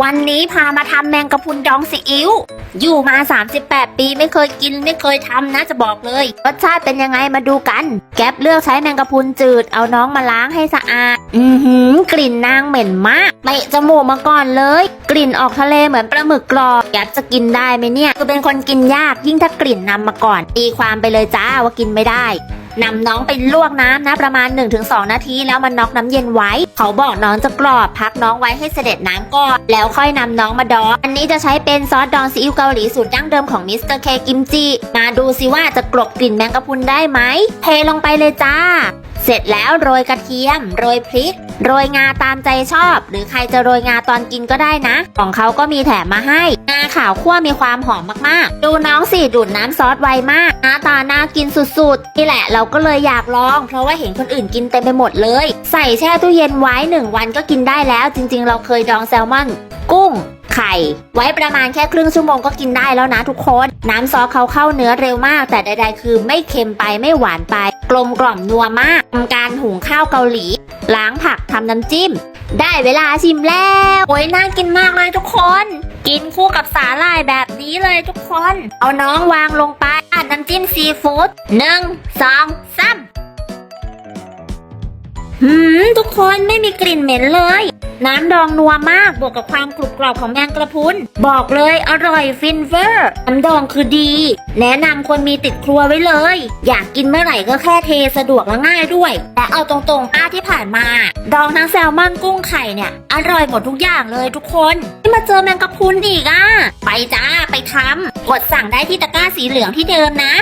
วันนี้พามาทำแมงกะพรุนดองซีอิ๊ว อยู่มา 38 ปีไม่เคยกินไม่เคยทำนะจะบอกเลย รสชาติเป็นยังไงมาดูกัน แก๊ปเลือกใช้แมงกะพรุนจืด เอาน้องมาล้างให้สะอาด อือหือกลิ่นนางเหม็นมากเตะจมูกมาก่อนเลย กลิ่นออกทะเลเหมือนปลาหมึกกรอบแก๊ปจะกินได้ไหมเนี่ย คือเป็นคนกินยากยิ่งถ้ากลิ่นนำมาก่อนตีความไปเลยจ้าว่ากินไม่ได้ นำน้องไปลวกน้ำนะประมาณ 1-2 นาที แล้วมันน็อกน้ำเย็นไว้ เขาบอกน้องจะกรอบพักน้องไว้ให้เสด็จน้ำก่อนแล้วค่อยนำน้องมาดองอันนี้จะใช้เป็นซอสดองซีอิ๊วเกาหลีสูตรดั้งเดิมของมิสเตอร์เคกิมจิมาดูสิว่าจะกลบกลิ่นแมงกะพรุนได้ไหมเทลงไปเลยจ้า เสร็จแล้วโรยกระเทียม โรยพริก โรยงาตามใจชอบ หรือใครจะโรยงาตอนกินก็ได้นะ ของเขาก็มีแถมมาให้ งาขาวคั่วมีความหอมมากๆ ดูน้องสิดูดน้ำซอสไวมากหน้าตาน่ากินสุดๆ นี่แหละเราก็เลยอยากลอง เพราะว่าเห็นคนอื่นกินเต็มไปหมดเลย ใส่แช่ตู้เย็นไว้หนึ่งวันก็กินได้แล้ว จริง ๆ เราเคยดองแซลมอน กุ้ง ไข่ ไว้ประมาณแค่ครึ่งชั่วโมงก็กินได้แล้วนะทุกคน น้ำซอสเขาเข้าเนื้อเร็วมาก แต่ใด ๆ คือไม่เค็มไปไม่หวานไป กลมกล่อมนัวมากทำการหุงข้าวเกาหลี ล้างผักทำน้ำจิ้ม ได้เวลาชิมแล้ว โอ้ยน่ากินมากเลยทุกคน กินคู่กับสาหร่ายแบบนี้เลยทุกคน เอาน้องวางลงไปน้ำจิ้มซีฟู้ดหนึ่งสองส หืมทุกคนไม่มีกลิ่นเหม็นเลย น้ำดองนัวมากบวกกับความกรุบกรอบของแมงกระพุน บอกเลยอร่อยฟินเวอร์น้ำดองคือดี แนะนำคนมีติดครัวไว้เลย อยากกินเมื่อไหร่ก็แค่เทสะดวกและง่ายด้วย แต่เอาตรงๆป้าที่ผ่านมา ดองทั้งแซลมอนกุ้งไข่เนี่ย อร่อยหมดทุกอย่างเลยทุกคนที่มาเจอแมงกระพุนอีกอะไปจ้าไปทำกดสั่งได้ที่ตะกร้าสีเหลืองที่เดิมนะ